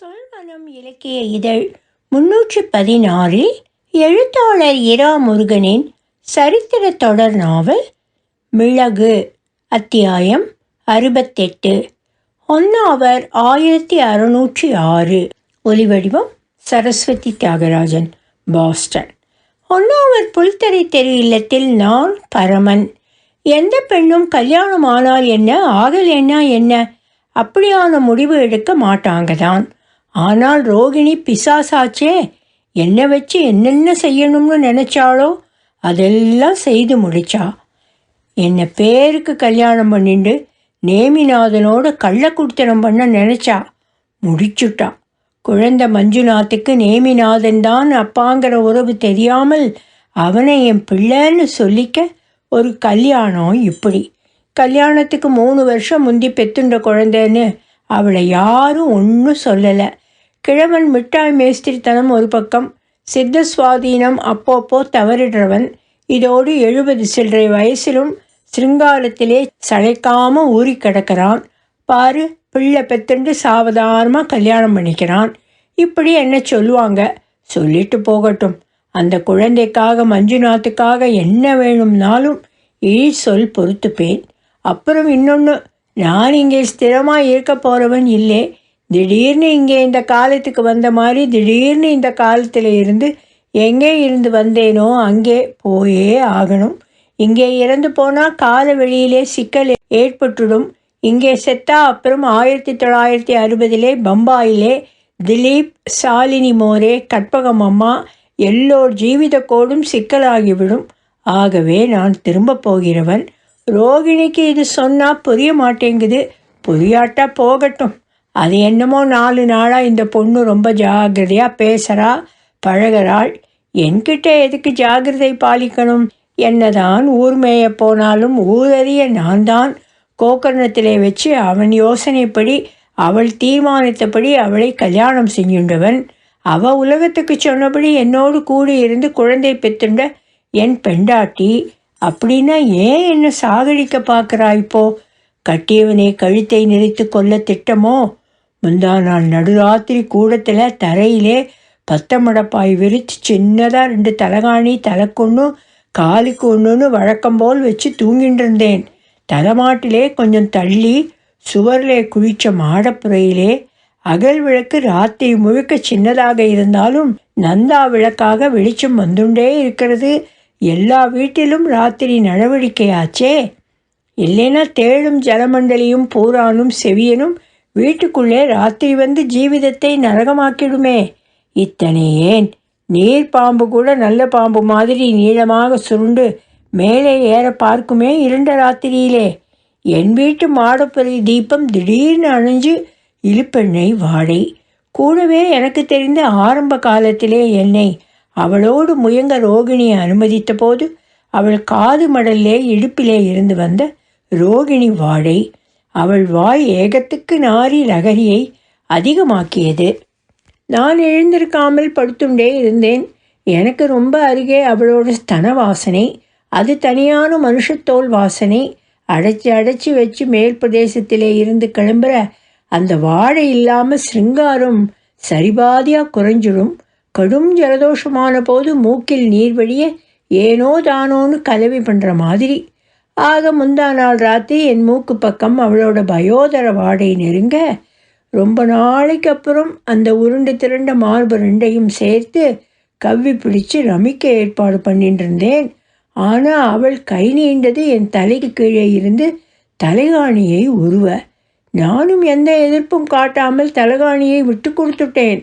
சொல்வனம் இலக்கிய இதழ் முன்னூற்றி பதினாறில் எழுத்தாளர் இரா முருகனின் சரித்திர தொடர் நாவல் மிளகு அத்தியாயம் அறுபத்தெட்டு. ஒன்னாவர் ஆயிரத்தி அறுநூற்றி ஆறு. ஒலிவடிவம் சரஸ்வதி தியாகராஜன் பாஸ்டன். ஒன்னாவர் புல்தரை தெரு இல்லத்தில் நான் பரமன். எந்த பெண்ணும் கல்யாணம் ஆனால் என்ன ஆகல் என்ன என்ன? அப்படியான முடிவு எடுக்க மாட்டாங்க தான் ஆனால் ரோகிணி பிசாசாச்சே என்னை வச்சு என்னென்ன செய்யணும்னு நினச்சாளோ அதெல்லாம் செய்து முடிச்சா. என்னை பேருக்கு கல்யாணம் பண்ணிட்டு நேமிநாதனோட கள்ளக்குடித்தனம் பண்ண நினச்சா. முடிச்சுட்டா. குழந்தை மஞ்சுநாத்துக்கு நேமிநாதன் தான் அப்பாங்கிற உறவு தெரியாமல் அவனை என் பிள்ளைன்னு சொல்லிக்க ஒரு கல்யாணம் இப்படி. கல்யாணத்துக்கு மூணு வருஷம் முந்தி பெத்துண்ட குழந்தைன்னு அவளை யாரும் ஒன்றும் சொல்லலை. கிழவன் மிட்டாய் மேஸ்திரித்தனம் ஒரு பக்கம் சித்த சுவாதீனம் அப்பப்போ தவறிடுறவன் இதோடு எழுபது சில்லறை வயசிலும் சிருங்காரத்திலே சளைக்காம ஊறி கிடக்கிறான். பாரு பிள்ளை பெத்துண்டு சாவதானமாக கல்யாணம் பண்ணிக்கிறான். இப்படி என்ன சொல்லுவாங்க? சொல்லிட்டு போகட்டும். அந்த குழந்தைக்காக மஞ்சுநாத்துக்காக என்ன வேணும்னாலும் இழி சொல் பொறுத்துப்பேன். அப்புறம் இன்னொன்று நான் இங்கே ஸ்திரமாக இருக்க போகிறவன் இல்லை. திடீர்னு இங்கே இந்த காலத்துக்கு வந்த மாதிரி திடீர்னு இந்த காலத்தில் இருந்து எங்கே இருந்து வந்தேனோ அங்கே போயே ஆகணும். இங்கே இறந்து போனால் கால வெளியிலே சிக்கல் ஏற்பட்டுடும் இங்கே செத்தா அப்புறம் ஆயிரத்தி தொள்ளாயிரத்தி அறுபதிலே பம்பாயிலே திலீப் சாலினி மோரே கற்பகம் அம்மா எல்லோர் ஜீவித கோடும் சிக்கலாகிவிடும். ஆகவே நான் திரும்ப போகிறவன். ரோகிணிக்கு இது சொன்னால் புரிய மாட்டேங்குது. புரியாட்டா போகட்டும். அது என்னமோ நாலு நாளாக இந்த பொண்ணு ரொம்ப ஜாகிரதையாக பேசுகிறா பழகிறாள். என்கிட்ட எதுக்கு ஜாகிரதை பாலிக்கணும்? என்னதான் ஊர் மேய போனாலும் ஊரறிய நான் தான் கோக்கர்ணத்திலே வச்சு அவன் யோசனைப்படி அவள் தீர்மானித்தபடி அவளை கல்யாணம் செஞ்சுண்டவன் அவ உலகத்துக்கு சொன்னபடி என்னோடு கூடி இருந்து குழந்தை பெத்துண்ட என் பெண்டாட்டி. அப்படின்னா ஏன் என்ன சாகடிக்க பார்க்குறா இப்போ? கட்டியவனை கழுத்தை நெறித்து கொல்ல திட்டமோ? முந்தா நாள் நடுராத்திரி கூடத்தில் தரையிலே பத்தமடப்பாய் விரித்து சின்னதாக ரெண்டு தலகாணி தலைக்கொன்று காலுக்கு ஒன்றுன்னு வழக்கம் போல் வச்சு தூங்கிட்டு இருந்தேன் தலைமாட்டிலே கொஞ்சம் தள்ளி சுவரிலே குளிச்ச மாடப்புறையிலே அகல் விளக்கு ராத்திரி முழுக்க சின்னதாக இருந்தாலும் நந்தா விளக்காக வெளிச்சம் வந்துண்டே இருக்கிறது. எல்லா வீட்டிலும் ராத்திரி நடவடிக்கையாச்சே. இல்லைன்னா தேழும் ஜலமண்டலியும் பூரானும் செவியனும் வீட்டுக்குள்ளே ராத்திரி வந்து ஜீவிதத்தை நரகமாக்கிடுமே. இத்தனை ஏன்? நீர் பாம்பு கூட நல்ல பாம்பு மாதிரி நீளமாக சுருண்டு மேலே ஏற பார்க்குமே இருண்ட ராத்திரியிலே. என் வீட்டு மாடப்புறை தீபம் திடீர்னு அணைஞ்சு இழுப்பெண்ணெய் வாடை கூடவே எனக்கு தெரிந்த ஆரம்ப காலத்திலே என்னை அவளோடு முயங்க ரோகிணியை அனுமதித்த போது அவள் காது மடல்லே இடுப்பிலே இருந்து வந்த ரோகிணி வாடை. அவள் வாய் ஏகத்துக்கு நாரி நகரியை அதிகமாக்கியது. நான் எழுந்திருக்காமல் படுத்துண்டே இருந்தேன். எனக்கு ரொம்ப அருகே அவளோட ஸ்தன வாசனை அது தனியான மனுஷத்தோல் வாசனை. அடைச்சி அடைச்சி வச்சு மேல் பிரதேசத்திலே இருந்து கிளம்புற அந்த வாழை இல்லாமல் சிருங்காரம் சரிபாதியாக குறைஞ்சிடும். கடும் ஜலதோஷமான போது மூக்கில் நீர் வழிய ஏனோ தானோன்னு கலவி பண்ணுற மாதிரி. ஆக முந்தா நாள் ராத்திரி என் மூக்கு பக்கம் அவளோட பயோதர வாடை நெருங்க ரொம்ப நாளைக்கு அப்புறம் அந்த உருண்டு திரண்ட மார்பு ரெண்டையும் சேர்த்து கவ்வி பிடிச்சு ரமிக்க ஏற்பாடு பண்ணிட்டு இருந்தேன் ஆனால் அவள் கை நீண்டது என் தலைக்கு கீழே இருந்து தலைகாணியை உருவ. நானும் எந்த எதிர்ப்பும் காட்டாமல் தலைகாணியை விட்டு கொடுத்துட்டேன்.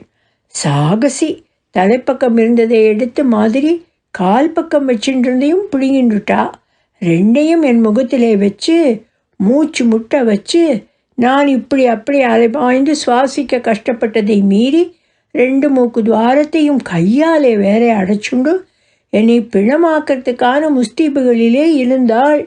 சாகசி தலைப்பக்கம் இருந்ததை எடுத்து மாதிரி கால் பக்கம் வச்சுருந்தையும் பிடிங்கின்றுட்டா. ரெண்டையும் என் முகத்திலே வச்சு மூச்சு முட்டை வச்சு நான் இப்படி அப்படி அலைபாய்ந்து சுவாசிக்க கஷ்டப்பட்டதை மீறி ரெண்டு மூக்கு துவாரத்தையும் கையாலே வேற அடைச்சுண்டு என்னை பிணமாக்கிறதுக்கான முஸ்தீபுகளிலே இருந்தாள்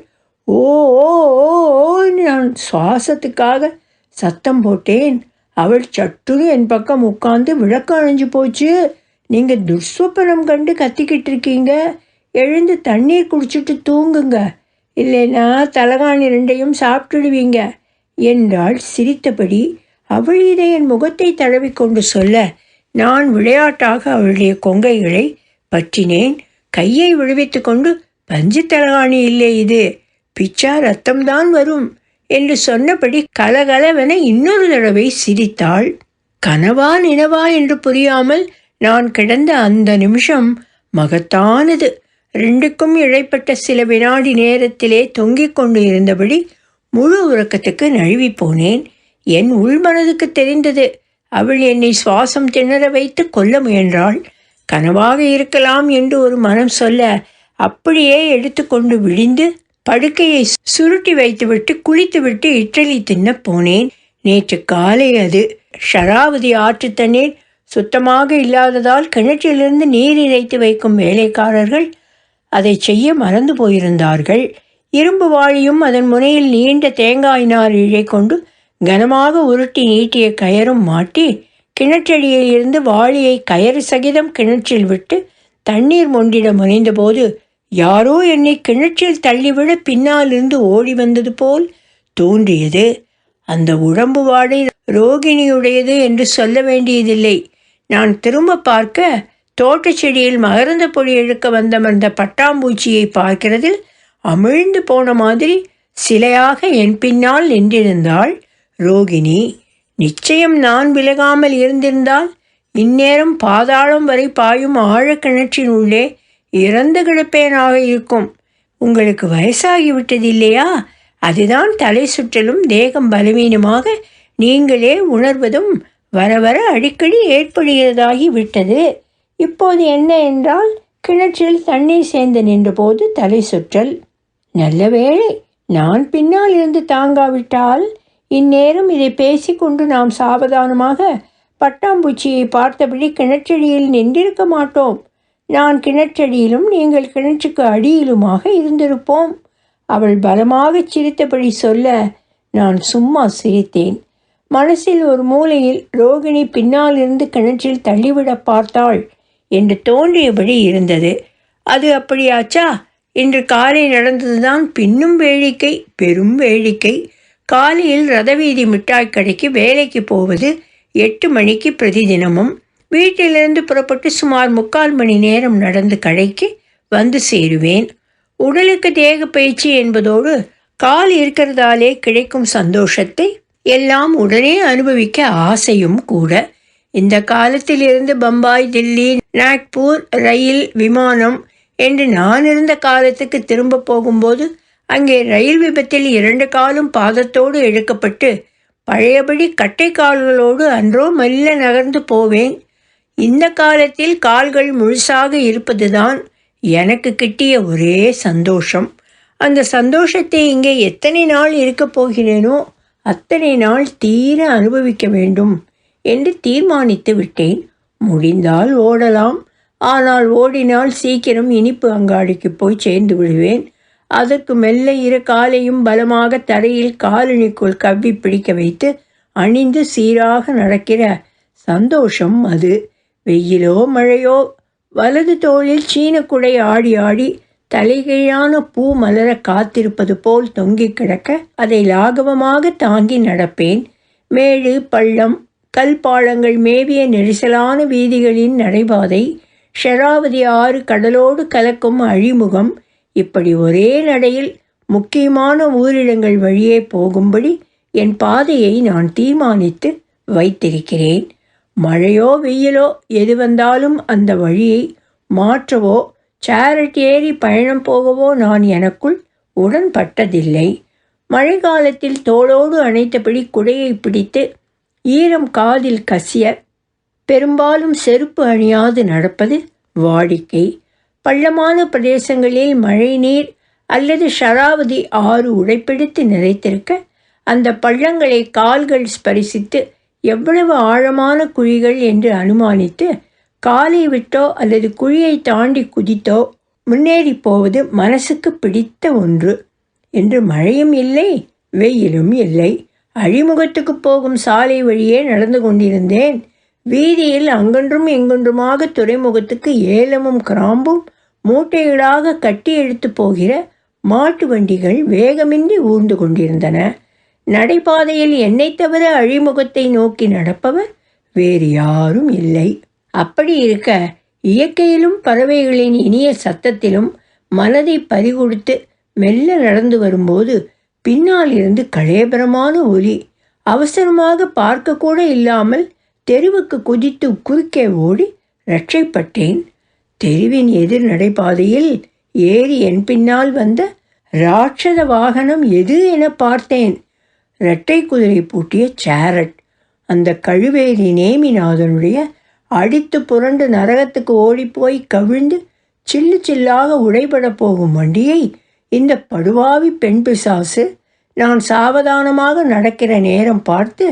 ஓ ஓ ஓ ஓன்னு நான் சுவாசத்துக்காக சத்தம் போட்டேன். அவள் சட்டுன்னு என் பக்கம் உட்காந்து விளக்கம் அணைஞ்சு போச்சு. நீங்கள் துர்ஸ்வப்பனம் கண்டு கத்திக்கிட்டு இருக்கீங்க. எழுந்து தண்ணீர் குடிச்சிட்டு தூங்குங்க. இல்லைன்னா தலகாணி ரெண்டையும் சாப்பிட்டுடுவீங்க என்றாள் சிரித்தபடி. அவள் இதை என் முகத்தை தடவிக்கொண்டு சொல்ல நான் விளையாட்டாக அவளுடைய கொங்கைகளை பற்றினேன். கையை விழுவித்து கொண்டு பஞ்சு தலகாணி இல்லை இது. பிச்சா ரத்தம்தான் வரும் என்று சொன்னபடி கலகலவென இன்னொரு தடவை சிரித்தாள். கனவா நினவா என்று புரியாமல் நான் கிடந்த அந்த நிமிஷம் மகத்தானது. ரெண்டுக்கும் இழைப்பட்ட சில வினாடி நேரத்திலே தொங்கிக் கொண்டு இருந்தபடி முழு உறக்கத்துக்கு நழுவி போனேன். என் உள்மனதுக்கு தெரிந்தது அவள் என்னை சுவாசம் திணற வைத்து கொல்ல முயன்றாள். கனவாக இருக்கலாம் என்று ஒரு மனம் சொல்ல அப்படியே எடுத்துக்கொண்டு விழிந்து படுக்கையை சுருட்டி வைத்துவிட்டு குளித்துவிட்டு இட்டலி தின்ன போனேன். நேற்று காலை அது. ஷராவதி ஆற்று தண்ணீர் சுத்தமாக இல்லாததால் கிணற்றிலிருந்து நீர் இறைத்து வைக்கும் வேலைக்காரர்கள் அதை செய்ய மறந்து போயிருந்தார்கள். இரும்பு வாளியும் அதன் முனையில் நீண்ட தேங்காயினார் இழை கொண்டு கனமாக உருட்டி நீட்டிய கயரும் மாட்டி கிணற்றடியில் இருந்து வாளியை கயறு சகிதம் கிணற்றில் விட்டு தண்ணீர் மொண்டிட முனைந்தபோது யாரோ என்னை கிணற்றில் தள்ளிவிட பின்னாலிருந்து ஓடி வந்தது போல் தோன்றியது. அந்த உடம்பு வாடை ரோகிணியுடையது என்று சொல்ல வேண்டியதில்லை. நான் திரும்ப பார்க்க தோட்டச் செடியில் மகரந்த பொடி எழுக்க வந்தமர்ந்த பட்டாம்பூச்சியை பார்க்கிறதில் அமிழ்ந்து போன மாதிரி சிலையாக என் பின்னால் நின்றிருந்தாள் ரோகிணி. நிச்சயம் நான் விலகாமல் இருந்திருந்தால் இந்நேரம் பாதாளம் வரை பாயும் ஆழக்கிணற்றின் உள்ளே இறந்து கிடப்பேனாக இருக்கும். உங்களுக்கு வயசாகிவிட்டது இல்லையா அதுதான் தலை சுற்றலும் தேகம் பலவீனமாக நீங்களே உணர்வதும் வர வர அடிக்கடி ஏற்படுகிறதாகி விட்டது இப்போது என்ன என்றால் கிணற்றில் தண்ணீர் சேர்ந்து நின்றபோது தலை சுற்றல். நல்ல வேளை நான் பின்னால் இருந்து தாங்காவிட்டால் இந்நேரம் இதை பேசிக்கொண்டு நாம் சாவதானமாக பட்டாம்பூச்சியை பார்த்தபடி கிணற்றடியில் நின்றிருக்க மாட்டோம். நான் கிணற்றடியிலும் நீங்கள் கிணற்றுக்கு அடியிலுமாக இருந்திருப்போம். அவள் பலமாக சிரித்தபடி சொல்ல நான் சும்மா சிரித்தேன். மனசில் ஒரு மூலையில் ரோகிணி பின்னால் இருந்து கிணற்றில் தள்ளிவிட பார்த்தாள். என்று தோன்றியபடி இருந்தது. அது அப்படியாச்சா? இன்று காலை நடந்ததுதான் பின்னும் வேடிக்கை பெரும் வேடிக்கை. காலையில் ரதவீதி மிட்டாய் கடைக்கு வேலைக்கு போவது எட்டு மணிக்கு பிரதிதினமும். வீட்டிலிருந்து புறப்பட்டு சுமார் முக்கால் மணி நேரம் நடந்து கடைக்கு வந்து சேருவேன். உடலுக்கு தேக பயிற்சி என்பதோடு கால் இருக்கிறதாலே கிடைக்கும் சந்தோஷத்தை எல்லாம் உடனே அனுபவிக்க ஆசையும் கூட. இந்த காலத்தில் இருந்து பம்பாய் தில்லி நாக்பூர் ரயில் விமானம் என்று நான் இருந்த காலத்துக்கு திரும்ப போகும்போது அங்கே ரயில் விபத்தில் இரண்டு காலும் பாதத்தோடு இழுக்கப்பட்டு பழையபடி கட்டை கால்களோடு அன்றோ மெல்ல நகர்ந்து போவேன். இந்த காலத்தில் கால்கள் முழுசாக இருப்பதுதான் எனக்கு கிட்டிய ஒரே சந்தோஷம். அந்த சந்தோஷத்தை இங்கே எத்தனை நாள் இருக்கப் போகிறேனோ அத்தனை நாள் தீர அனுபவிக்க வேண்டும். என்று தீர்மானித்து விட்டேன். முடிந்தால் ஓடலாம். ஆனால் ஓடினால் சீக்கிரம் இனிப்பு அங்காடிக்கு போய் சேர்ந்து விடுவேன். அதற்கு மெல்ல இரு காலையும் பலமாக தரையில் காலனிக்குள் கவ்வி பிடிக்க வைத்து அணிந்து சீராக நடக்கிற சந்தோஷம் அது. வெயிலோ மழையோ வலது தோளில் சீனக்குடை ஆடி ஆடி தலைகீழான பூ மலர காத்திருப்பது போல் தொங்கிக் கிடக்க அதை லாகவமாக தாங்கி நடப்பேன். மேடு பள்ளம் கல்பாலங்கள் மேவிய நெரிசலான வீதிகளின் நடைபாதை ஷராவதி ஆறு கடலோடு கலக்கும் அழிமுகம் இப்படி ஒரே நடையில் முக்கியமான ஊரிடங்கள் வழியே போகும்படி என் பாதையை நான் தீர்மானித்து வைத்திருக்கிறேன். மழையோ வெயிலோ எது வந்தாலும் அந்த வழியை மாற்றவோ சேரட் ஏறி பயணம் போகவோ நான் எனக்குள் உடன்பட்டதில்லை. மழைக்காலத்தில் தோளோடு அணைத்தபடி குடையை பிடித்து ஈரம் காதில் கசிய பெரும்பாலும் செருப்பு அணியாது நடப்பது வாடிக்கை. பள்ளமான பிரதேசங்களில் மழைநீர் அல்லது ஷராவதி ஆறு உடைப்பிடித்து நிறைத்திருக்க அந்த பள்ளங்களை கால்கள் ஸ்பரிசித்து எவ்வளவு ஆழமான குழிகள் என்று அனுமானித்து காலை விட்டோ அல்லது குழியை தாண்டி குதித்தோ முன்னேறி போவது மனசுக்கு பிடித்த ஒன்று. என்று மழையும் இல்லை வெயிலும் இல்லை. அழிமுகத்துக்கு போகும் சாலை வழியே நடந்து கொண்டிருந்தேன். வீதியில் அங்கொன்றும் எங்கொன்றுமாக துறைமுகத்துக்கு ஏலமும் கிராம்பும் மூட்டைகளாக கட்டி எடுத்து போகிற மாட்டு வண்டிகள் வேகமின்றி ஊர்ந்து கொண்டிருந்தன. நடைபாதையில் என்னை தவிர அழிமுகத்தை நோக்கி நடப்பவர் வேறு யாரும் இல்லை. அப்படி இருக்க இயற்கையிலும் பறவைகளின் இனிய சத்தத்திலும் மனதை பறிகொடுத்து மெல்ல நடந்து வரும்போது பின்னால் இருந்து கலேபரமான ஒலி அவசரமாக பார்க்க கூட இல்லாமல் தெருவுக்கு குதித்து குறுக்கே ஓடி ரட்சைப்பட்டேன். தெருவின் எதிர் நடைபாதையில் ஏறி என் பின்னால் வந்த ராட்சத வாகனம் எது என பார்த்தேன். இரட்டை குதிரை பூட்டிய சேரட். அந்த கழுவேரி நேமிநாதனுடைய அடித்து புரண்டு நரகத்துக்கு ஓடிப்போய் கவிழ்ந்து சில்லு சில்லாக உடைபட போகும் வண்டியை இந்த படுவாவி பெண் பிசாசு நான் சாவதானமாக நடக்கிற நேரம் பார்த்து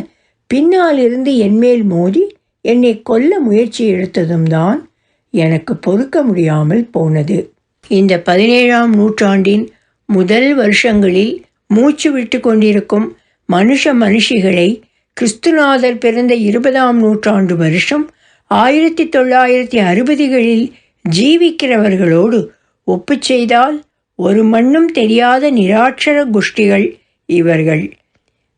பின்னால் இருந்து என்மேல் மோதி என்னை கொல்ல முயற்சி எடுத்ததும் தான் எனக்கு பொறுக்க முடியாமல் போனது. இந்த பதினேழாம் நூற்றாண்டின் முதல் வருஷங்களில் மூச்சு விட்டு கொண்டிருக்கும் மனுஷ மனுஷிகளை கிறிஸ்துநாதர் பிறந்த இருபதாம் நூற்றாண்டு வருஷம் ஆயிரத்தி தொள்ளாயிரத்தி அறுபதுகளில் ஜீவிக்கிறவர்களோடு ஒப்பு செய்தால் ஒரு மண்ணும் தெரியாத நிராட்சர குஷ்டிகள் இவர்கள்.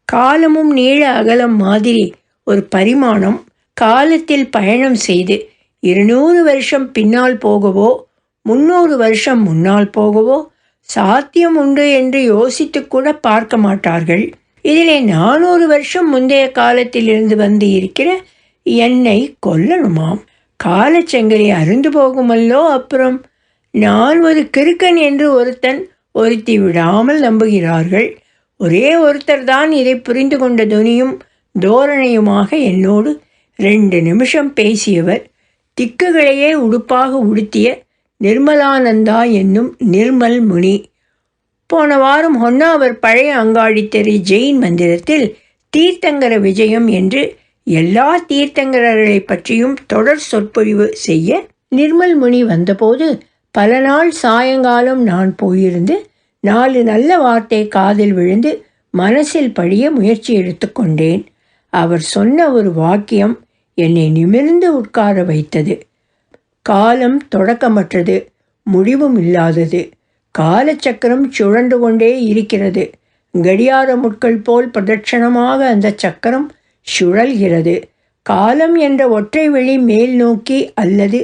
காலமும் நீள அகலம் மாதிரி ஒரு பரிமாணம் காலத்தில் பயணம் செய்து இருநூறு வருஷம் பின்னால் போகவோ முன்னூறு வருஷம் முன்னால் போகவோ சாத்தியம் உண்டு என்று யோசித்து கூட பார்க்க மாட்டார்கள். இதிலே நானூறு வருஷம் முந்தைய காலத்திலிருந்து வந்து இருக்கிற என்னை கொல்லணுமாம். காலச்செங்கலை அருந்து போகுமல்லோ அப்புறம்? நான் ஒரு கிறுக்கன் என்று ஒருத்தன் ஒருத்தி விடாமல் நம்புகிறார்கள். ஒரே ஒருத்தர் தான் இதை புரிந்து கொண்ட துனியும் தோரணையுமாக என்னோடு ரெண்டு நிமிஷம் பேசியவர். திக்குகளையே உடுப்பாக உடுத்திய நிர்மலானந்தா என்னும் நிர்மல் முனி. போன வாரம் ஹொன்னாவர் பழைய அங்காடி தெரு ஜெயின் மந்திரத்தில் தீர்த்தங்கர விஜயம் என்று எல்லா தீர்த்தங்கரர்களை பற்றியும் தொடர் சொற்பொழிவு செய்ய நிர்மல் முனி வந்தபோது பல நாள் சாயங்காலம் நான் போயிருந்து நாலு நல்ல வார்த்தை காதில் விழுந்து மனசில் படிய முயற்சி எடுத்துக்கொண்டேன் அவர் சொன்ன ஒரு வாக்கியம் என்னை நிமிர்ந்து உட்கார வைத்தது. காலம் தொடக்கமற்றது முடிவும் இல்லாதது. காலச்சக்கரம் சுழண்டு கொண்டே இருக்கிறது. கடியார முட்கள் போல் பிரதட்சணமாக அந்த சக்கரம் சுழல்கிறது. காலம் என்ற ஒற்றை வெளி மேல் நோக்கி அல்லது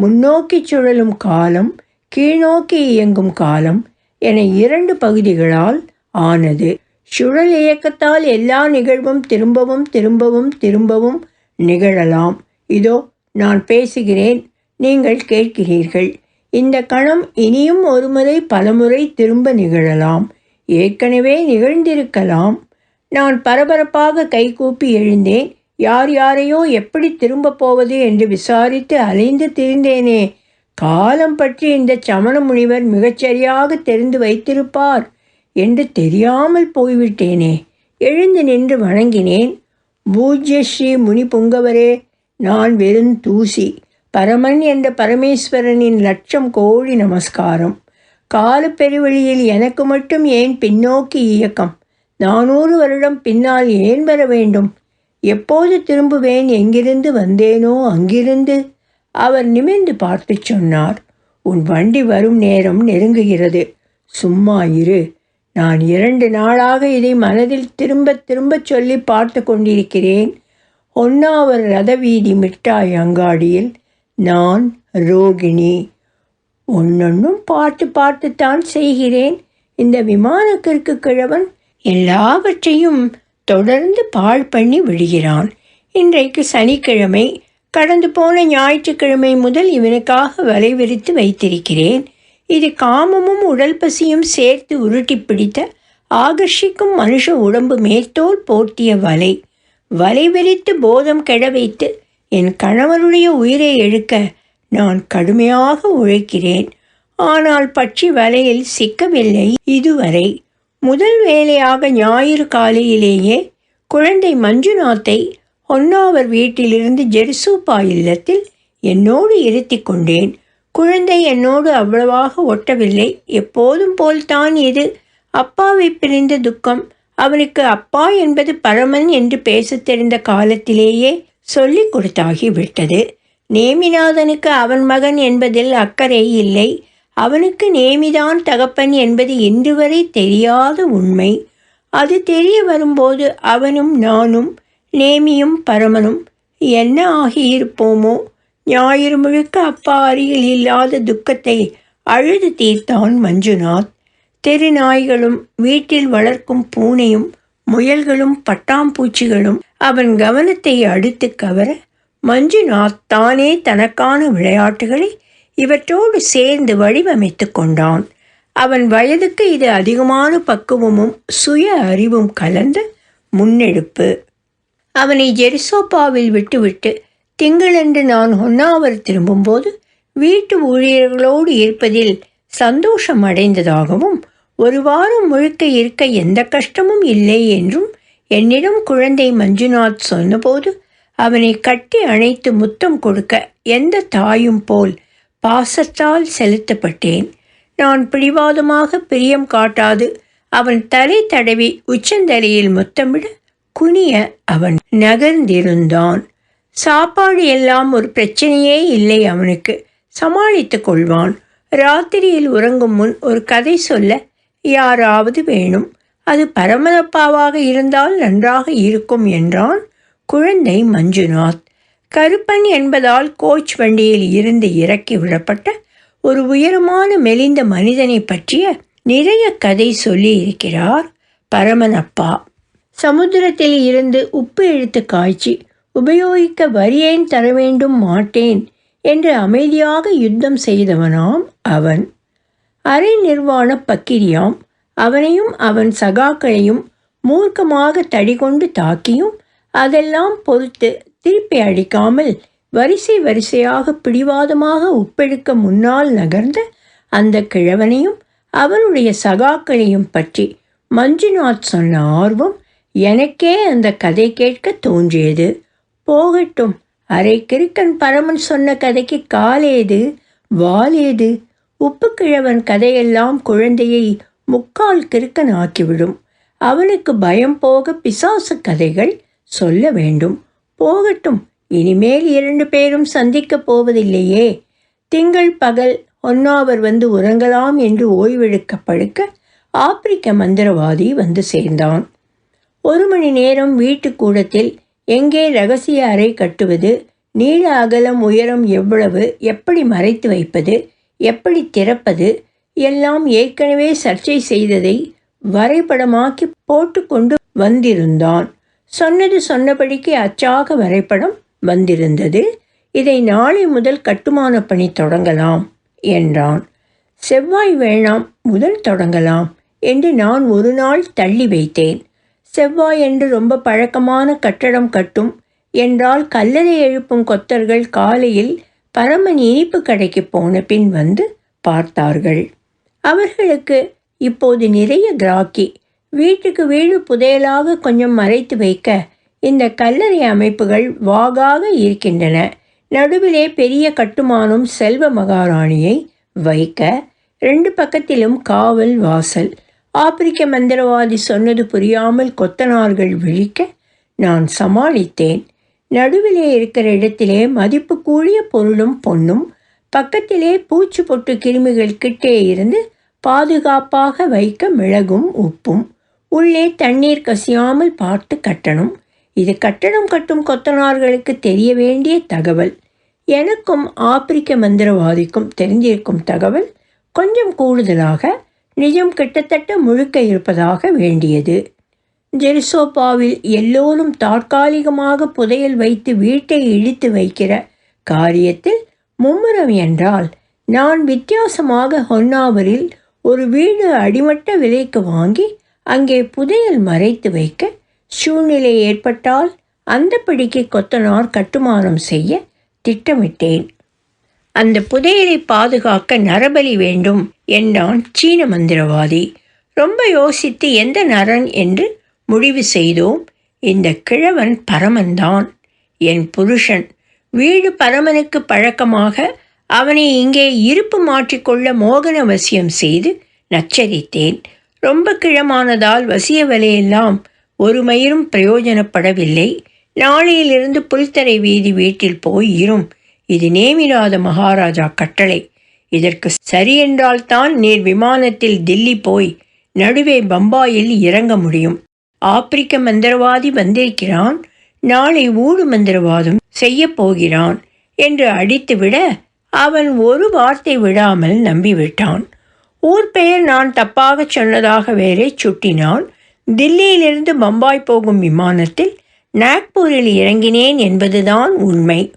முன்னோக்கி சுழலும் காலம் கீழ்நோக்கி இயங்கும் காலம் என இரண்டு பகுதிகளால் ஆனது. சுழல் இயக்கத்தால் எல்லா நிகழ்வும் திரும்பவும் திரும்பவும் திரும்பவும் நிகழலாம். இதோ நான் பேசுகிறேன். நீங்கள் கேட்கிறீர்கள். இந்த கணம் இனியும் ஒருமுறை பலமுறை திரும்ப நிகழலாம். ஏற்கனவே நிகழ்ந்திருக்கலாம். நான் பரபரப்பாக கைகூப்பி எழுந்தேன். யார் யாரையோ எப்படி திரும்பப் போவது என்று விசாரித்து அலைந்து திரிந்தேனே. காலம் பற்றி இந்த சமண முனிவர் மிகச்சரியாக தெரிந்து வைத்திருப்பார் என்று தெரியாமல் போய்விட்டேனே. எழுந்து நின்று வணங்கினேன். பூஜ்ய ஸ்ரீ முனி புங்கவரே நான் வெறும் தூசி. பரமன் என்ற பரமேஸ்வரனின் லட்சம் கோடி நமஸ்காரம். காலப்பெருவழியில் எனக்கு மட்டும் ஏன் பின்னோக்கி இயக்கம்? நானூறு வருடம் பின்னால் ஏன் வர வேண்டும்? எப்போது திரும்புவேன்? எங்கிருந்து வந்தேனோ? அங்கிருந்து. அவர் நிமிர்ந்து பார்த்து சொன்னார் உன் வண்டி வரும் நேரம் நெருங்குகிறது. சும்மா இரு. நான் இரண்டு நாளாக இதை மனதில் திரும்ப திரும்ப சொல்லி பார்த்து கொண்டிருக்கிறேன். ஒன்னாவர் ரதவீதி மிட்டாய் அங்காடியில் நான் ரோகிணி. ஒன்னொன்னும் பார்த்து பார்த்துத்தான் செய்கிறேன். இந்த விமானத்திற்கு கிழவன் எல்லாவற்றையும் தொடர்ந்து பாழ் பண்ணி விடுகிறான் இன்றைக்கு சனிக்கிழமை கடந்து போன ஞாயிற்றுக்கிழமை முதல் இவனுக்காக வலை விரித்து வைத்திருக்கிறேன். இது காமமும் உடல் பசியும் சேர்த்து உருட்டி பிடித்த ஆகர்ஷிக்கும் மனுஷ உடம்பு மேற்தோல் போர்த்திய வலை. வலை விரித்து போதம் கெட வைத்து என் கணவருடைய உயிரை எழுக்க நான் கடுமையாக உழைக்கிறேன். ஆனால் பட்சி வலையில் சிக்கவில்லை. இதுவரை முதல் வேலையாக ஞாயிறு காலையிலேயே குழந்தை மஞ்சுநாத்தை ஒன்னாவர் வீட்டிலிருந்து ஜெருசூப்பா இல்லத்தில் என்னோடு இருத்தி கொண்டேன். குழந்தை என்னோடு அவ்வளவாக ஒட்டவில்லை. எப்போதும் போல்தான் இது. அப்பாவை பிரிந்த துக்கம். அவனுக்கு அப்பா என்பது பரமன் என்று பேசத் தெரிந்த காலத்திலேயே சொல்லிக் கொடுத்தாகி விட்டது நேமிநாதனுக்கு அவன் மகன் என்பதில் அக்கறை இல்லை. அவனுக்கு நேமிதான் தகப்பன் என்பது இன்று வரை தெரியாத உண்மை. அது தெரிய வரும்போது அவனும் நானும் நேமியும் பரமனும் என்ன ஆகியிருப்போமோ? ஞாயிறு முழுக்க அப்பா அருகில் இல்லாத துக்கத்தை அழுது தீர்த்தான் மஞ்சுநாத். தெரு நாய்களும் வீட்டில் வளர்க்கும் பூனையும் முயல்களும் பட்டாம்பூச்சிகளும் அவன் கவனத்தை அடுத்து கவர மஞ்சுநாத் தானே தனக்கான விளையாட்டுகளை இவற்றோடு சேர்ந்து வடிவமைத்து கொண்டான். அவன் வயதுக்கு இது அதிகமான பக்குவமும் சுய அறிவும் கலந்த முன்னெடுப்பு. அவனை ஜெரிசோப்பாவில் விட்டுவிட்டு திங்களன்று நான் ஹொன்னாவர் திரும்பும்போது வீட்டு ஊழியர்களோடு இருப்பதில் சந்தோஷம் அடைந்ததாகவும் ஒரு வாரம் முழுக்க இருக்க எந்த கஷ்டமும் இல்லை என்றும் என்னிடம் குழந்தை மஞ்சுநாத் சொன்னபோது அவனை கட்டி அணைத்து முத்தம் கொடுக்க எந்த தாயும் போல் பாசத்தால் செலுத்தப்பட்டேன். நான் பிடிவாதமாக பிரியம் காட்டாது. அவன் தலை தடவி உச்சந்தலையில் முத்தமிட குனிய அவன் நகர்ந்திருந்தான். சாப்பாடு எல்லாம் ஒரு பிரச்சனையே இல்லை அவனுக்கு. சமாளித்து கொள்வான். ராத்திரியில் உறங்கும் முன் ஒரு கதை சொல்ல யாராவது வேணும். அது பரமதப்பாவாக இருந்தால் நன்றாக இருக்கும் என்றான் குழந்தை மஞ்சுநாத். கருப்பன் என்பதால் கோச் வண்டியில் இருந்து இறக்கி விடப்பட்ட ஒரு உயரமான மெலிந்த மனிதனை பற்றிய நிறைய கதை சொல்லி இருக்கிறார் பரமனப்பா. சமுத்திரத்தில் இருந்து உப்பு எழுத்து காய்ச்சி உபயோகிக்க வரியேன் தர வேண்டும் மாட்டேன் என்று அமைதியாக யுத்தம் செய்தவனாம் அவன். அரை நிர்வாண பக்கிரியாம் அவனையும் அவன் சகாக்களையும் மூர்க்கமாக தடிகொண்டு தாக்கியும் அதெல்லாம் பொறுத்து திருப்பி அழிக்காமல் வரிசை வரிசையாக பிடிவாதமாக உப்பெடுக்க முன்னால் நகர்ந்த அந்த கிழவனையும் அவனுடைய சகாக்களையும் பற்றி மஞ்சுநாத் சொன்ன ஆர்வம் எனக்கே அந்த கதை கேட்க தோன்றியது. போகட்டும் அரை கிறுக்கன் பரமன் சொன்ன கதைக்கு காலேது வாலேது உப்பு கிழவன் கதையெல்லாம் குழந்தையை முக்கால் கிறுக்கன் ஆக்கிவிடும் அவனுக்கு பயம் போக பிசாசு கதைகள் சொல்ல வேண்டும். போகட்டும். இனிமேல் இரண்டு பேரும் சந்திக்கப் போவதில்லையே. திங்கள் பகல் ஒன்னாவர் வந்து உறங்கலாம் என்று ஓய்வெடுக்க படுக்க ஆப்பிரிக்க மந்திரவாதி வந்து சேர்ந்தான். ஒரு மணி நேரம் வீட்டு கூடத்தில் எங்கே ரகசிய அறை கட்டுவது நீள அகலம் உயரம் எவ்வளவு எப்படி மறைத்து வைப்பது எப்படி திறப்பது எல்லாம் ஏற்கனவே சர்ச்சை செய்ததை வரைபடமாக்கி போட்டுக்கொண்டு வந்திருந்தான். சொன்னது சொன்னபடிக்கு அச்சாக வரைபடம் வந்திருந்தது. இதை நாளை முதல் கட்டுமான பணி தொடங்கலாம் என்றான். செவ்வாய் வேணாம் முதல் தொடங்கலாம் என்று நான் ஒரு நாள் தள்ளி வைத்தேன். செவ்வாய் என்று ரொம்ப பழக்கமான கட்டடம் கட்டும் என்றால் கல்லறை எழுப்பும் கொத்தர்கள் காலையில் பரமன் இனிப்பு கடைக்கு போன பின் வந்து பார்த்தார்கள். அவர்களுக்கு இப்போது நிறைய கிராக்கி வீட்டுக்கு வீடு புதையலாக கொஞ்சம் மறைத்து வைக்க இந்த கல்லறை அமைப்புகள் வாகாக இருக்கின்றன. நடுவிலே பெரிய கட்டுமானம் செல்வ மகாராணியை வைக்க ரெண்டு பக்கத்திலும் காவல் வாசல். ஆப்பிரிக்க மந்திரவாதி சொன்னது புரியாமல் கொத்தனார்கள் விழிக்க நான் சமாளித்தேன். நடுவிலே இருக்கிற இடத்திலே மதிப்பு கூடிய பொருளும் பொண்ணும் பக்கத்திலே பூச்சி பொட்டு கிருமிகள் கிட்டே இருந்து பாதுகாப்பாக வைக்க மிளகும் உப்பும் உள்ளே தண்ணீர் கசியாமல் பார்த்து கட்டணும். இது கட்டணம் கட்டும் கொத்தனார்களுக்கு தெரிய வேண்டிய தகவல். எனக்கும் ஆப்பிரிக்க மந்திரவாதிக்கும் தெரிந்திருக்கும் தகவல் கொஞ்சம் கூடுதலாக நிஜம் கிட்டத்தட்ட முழுக்க இருப்பதாக வேண்டியது. ஜெருசோப்பாவில் எல்லோரும் தற்காலிகமாக புதையல் வைத்து வீட்டை இடித்து வைக்கிற காரியத்தில் மும்முரம் என்றால் நான் வித்தியாசமாக ஹொன்னாவரில் ஒரு வீடு அடிமட்ட விலைக்கு வாங்கி அங்கே புதையல் மறைத்து வைக்க சூழ்நிலை ஏற்பட்டால் அந்த பிடிக்கு கொத்தனார் கட்டுமானம் செய்ய திட்டமிட்டேன். அந்த புதையலை பாதுகாக்க நரபலி வேண்டும் என்றான் சீன மந்திரவாதி. ரொம்ப யோசித்து எந்த நரன் என்று முடிவு செய்தோம். இந்த கிழவன் பரமன்தான். என் புருஷன். வீடு பரமனுக்கு பழக்கமாக அவனை இங்கே இருப்பு மாற்றிக்கொள்ள மோகன வசியம் செய்து நச்சரித்தேன். ரொம்ப கிழமானதால் வசிய வலையெல்லாம் ஒரு மயிரும் பிரயோஜனப்படவில்லை. நாளையிலிருந்து புல்தரை வீதி வீட்டில் போய் இரும். இது நேமிராத மகாராஜா கட்டளை. இதற்கு சரியென்றால்தான் நீர் விமானத்தில் தில்லி போய் நடுவே பம்பாயில் இறங்க முடியும். ஆப்பிரிக்க மந்திரவாதி வந்திருக்கிறான். நாளை ஊடு மந்திரவாதம் செய்யப் போகிறான் என்று அடித்துவிட அவன் ஒரு வார்த்தை விடாமல் நம்பிவிட்டான். ஊர் பெயர் நான் தப்பாக சொன்னதாக வேறே சுட்டினான். தில்லியிலிருந்து பம்பாய் போகும் விமானத்தில் நாக்பூரில் இறங்கினேன் என்பதுதான் உண்மை.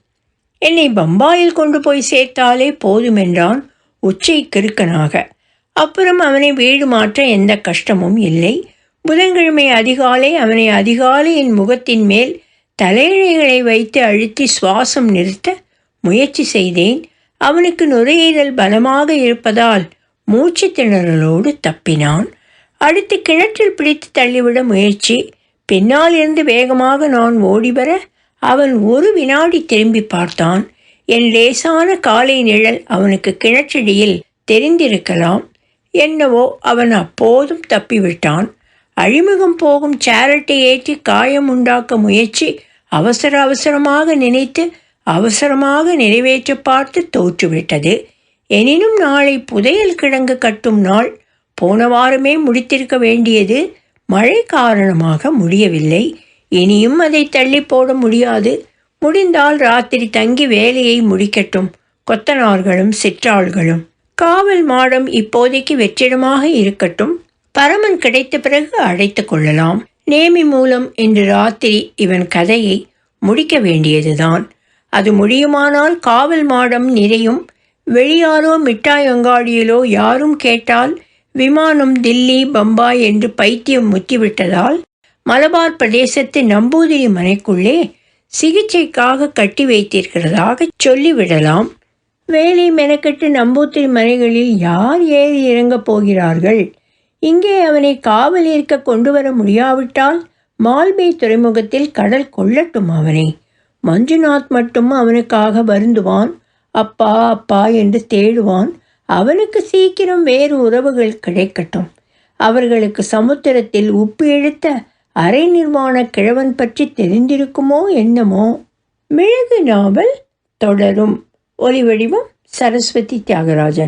என்னை பம்பாயில் கொண்டு போய் சேர்த்தாலே போதுமென்றான் உச்சை கிறுக்கனாக. அப்புறம் அவனை வீடு மாற்ற எந்த கஷ்டமும் இல்லை. புதன்கிழமை அதிகாலை அவனை அதிகாலை என் முகத்தின் மேல் தலையிழைகளை வைத்து அழுத்தி சுவாசம் நிறுத்த முயற்சி செய்தேன். அவனுக்கு நுரையீரல் பலமாக இருப்பதால் மூச்சு திணறலோடு தப்பினான். அடுத்து கிணற்றில் பிடித்து தள்ளிவிட முயற்சி. பின்னால் இருந்து வேகமாக நான் ஓடிவர அவன் ஒரு வினாடி திரும்பி பார்த்தான். என் லேசான காலை நிழல் அவனுக்கு கிணற்றடியில் தெரிந்திருக்கலாம். என்னவோ அவன் அப்போதும் தப்பிவிட்டான். அழிமுகம் போகும் சேரட்டை ஏற்றி காயம் உண்டாக்க முயற்சி அவசர அவசரமாக நினைத்து அவசரமாக நிறைவேற்ற பார்த்து தோற்றுவிட்டது. எனினும் நாளை புதையல் கிழங்கு கட்டும் நாள். போன வாரமே முடித்திருக்க வேண்டியது மழை காரணமாக முடியவில்லை. இனியும் அதை தள்ளி போட முடியாது. முடிந்தால் ராத்திரி தங்கி வேலையை முடிக்கட்டும். கொத்தனார்களும் சிற்றாள்களும். காவல் மாடம் இப்போதைக்கு வெற்றிடமாக இருக்கட்டும். பரமன் கிடைத்த பிறகு அழைத்து கொள்ளலாம். நேமி மூலம் இன்று ராத்திரி இவன் கதையை முடிக்க வேண்டியதுதான். அது முடியுமானால் காவல் மாடம் நிறையும். வெளியாரோ மிட்டாய் அங்காடியிலோ யாரும் கேட்டால் விமானம் தில்லி பம்பாய் என்று பைத்தியம் முத்திவிட்டதால் மலபார் பிரதேசத்து நம்பூதிரி மனைக்குள்ளே சிகிச்சைக்காக கட்டி வைத்திருக்கிறதாக சொல்லிவிடலாம். வேலை மெனக்கெட்டு நம்பூத்திரி மனைகளில் யார் ஏறி இறங்கப் போகிறார்கள்? இங்கே அவனை காவல் இருக்க கொண்டு வர முடியாவிட்டால் மால்பே துறைமுகத்தில் கடல் கொள்ளட்டும் அவனை. மஞ்சுநாத் மட்டும் அவனுக்காக வருந்துவான். அப்பா அப்பா என்று தேடுவான். அவனுக்கு சீக்கிரம் வேறு உறவுகள் கிடைக்கட்டும். அவர்களுக்கு சமுத்திரத்தில் உப்பு இழுத்த அரை நிர்வாண கிழவன் பற்றி தெரிந்திருக்குமோ என்னமோ? மிளகு நாவல் தொடரும். ஒலிவடிவம் சரஸ்வதி தியாகராஜன்.